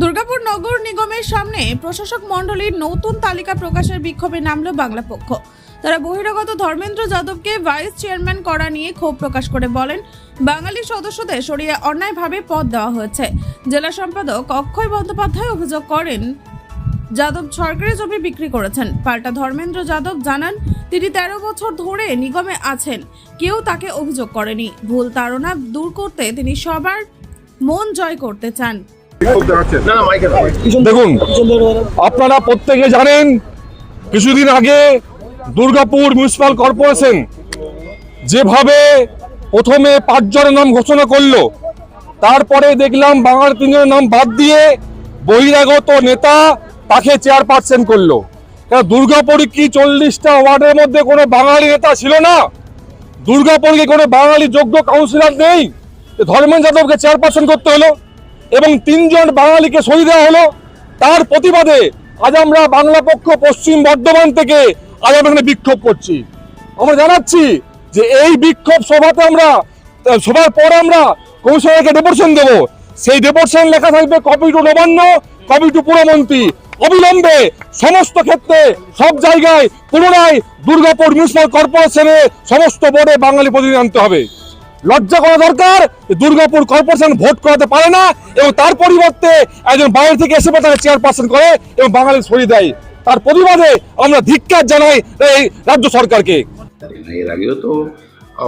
দুর্গাপুর নগর নিগমের সামনে প্রশাসক মণ্ডলীর নতুন তালিকা প্রকাশের বিক্ষোভে নামল বাংলা পক্ষ। তারা বহিরাগত ধর্মেন্দ্র যাদবকে ভাইস চেয়ারম্যান করা নিয়ে ক্ষোভ প্রকাশ করে বলেন, বাঙালি সদস্যদের সরিয়ে অন্যায়ভাবে পদ দেওয়া হয়েছে। জেলা সম্পাদক অক্ষয় বন্দ্যোপাধ্যায় অভিযোগ করেন, যাদব সরকারি জমি বিক্রি করেছেন। পাল্টা ধর্মেন্দ্র যাদব জানান, তিনি তেরো বছর ধরে নিগমে আছেন। কেউ তাকে অভিযোগ করেনি। ভুল ধারণা দূর করতে তিনি সবার মন জয় করতে চান। দেখুন, আপনারা প্রত্যেকে জানেন, কিছুদিন আগে দুর্গাপুর মিউনিসিপাল কর্পোরেশন যেভাবে প্রথমে পাঁচজনের নাম ঘোষণা করল, তারপরে দেখলাম বাংলার তিনজনের নাম বাদ দিয়ে বহিরাগত নেতা তাকে চেয়ারপারসন করল। দুর্গাপুরে কি চল্লিশটা ওয়ার্ডের মধ্যে কোনো বাঙালি নেতা ছিল না? দুর্গাপুরকে কোনো বাঙালি যোগ্য কাউন্সিলর নেই? ধর্মেন্দ্র যাদবকে চেয়ারপারসন করতে হলো। এবং তিনজন বাঙালিকে সরিয়ে দেওয়া হলো, তার প্রতিবাদে আজ আমরা বাংলা পক্ষ পশ্চিম বর্ধমান থেকে আজ আমরা এখানে বিক্ষোভ করছি। আমরা জানাচ্ছি যে এই বিক্ষোভ সভাতে আমরা, সভার পর আমরা কমিশনারকে ডেপুটেশন দেব। সেই ডেপুটেশন লেখা থাকবে copy to Nabanna copy to পুরমন্ত্রী। অবিলম্বে সমস্ত ক্ষেত্রে, সব জায়গায়, পুনরায় দুর্গাপুর মিউনিসিপাল কর্পোরেশনে সমস্ত বোর্ডে বাঙালি প্রতিনিধি আনতে হবে। লজ্জা করা দরকার। দুর্গাপুর কর্পোরেশন ভোট করাতে পারে না এবং তার পরিবর্তে একজন বাইরে থেকে এসে তাকে চেয়ারপারসন করে এবং বাঙালি সরিয়ে দেয়। তার প্রতিবাদে আমরা ধিক্কার জানাই এই রাজ্য সরকারকে। এর আগেও তো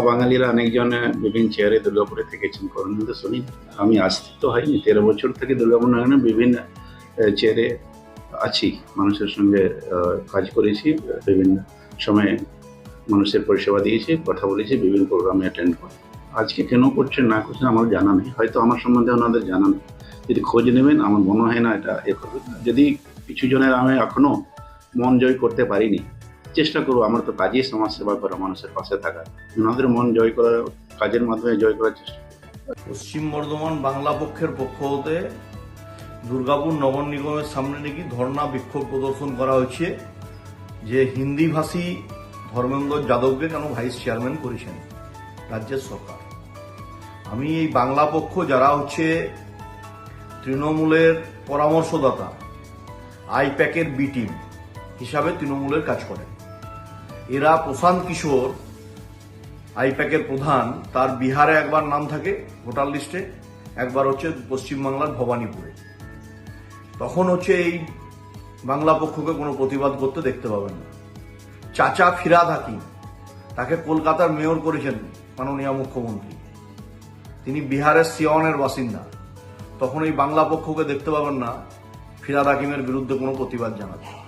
বাঙালিরা অনেকজন বিভিন্ন চেয়ারে দুর্গাপুরে থেকেছেন করোনাতে শুনি আমি আসতে তো হয়নি তেরো বছর থেকে দুর্গাপুর নগরে বিভিন্ন চেয়ারে আছি, মানুষের সঙ্গে কাজ করেছি, বিভিন্ন সময়ে মানুষের পরিষেবা দিয়েছি, কথা বলেছি, বিভিন্ন প্রোগ্রামে অ্যাটেন্ড করি আজকে কেন করছেন, না করছেন আমার জানা নেই। হয়তো আমার সম্বন্ধে ওনাদের জানা নেই। যদি খোঁজ নেবেন, আমার মনে হয় না এটা এ করবে। যদি কিছু জনের আমি এখনও মন জয় করতে পারিনি, চেষ্টা করব। আমার তো কাজেই সমাজ সেবা করা, মানুষের পাশে থাকা। ওনাদের মন জয় করার, কাজের মাধ্যমে জয় করার চেষ্টা পশ্চিম বর্ধমান বাংলা পক্ষের পক্ষ হতে দুর্গাপুর নগর নিগমের সামনে নাকি ধর্ণা বিক্ষোভ প্রদর্শন করা হয়েছে, যে হিন্দিভাষী ধর্মেন্দ্র যাদবকে কেন ভাইস চেয়ারম্যান করেছেন? রাজ্যের সরকার। আমি এই বাংলা পক্ষ যারা হচ্ছে তৃণমূলের পরামর্শদাতা, আইপ্যাকের বি টিম হিসাবে তৃণমূলের কাজ করেন। এরা প্রশান্ত কিশোর, আইপ্যাকের প্রধান, তার বিহারে একবার নাম থাকে ভোটার লিস্টে, একবার হচ্ছে পশ্চিমবাংলার ভবানীপুরে। তখন হচ্ছে এই বাংলা পক্ষকে কোনো প্রতিবাদ করতে দেখতে পাবেন না। চাচা ফিরাদ হাকিম তাকে কলকাতার মেয়র করেছেন মাননীয় মুখ্যমন্ত্রী। তিনি বিহারের সিয়নের বাসিন্দা। তখন এই বাংলা পক্ষকে দেখতে পাবেন না ফিরাদ হাকিমের বিরুদ্ধে কোনো প্রতিবাদ জানাচ্ছে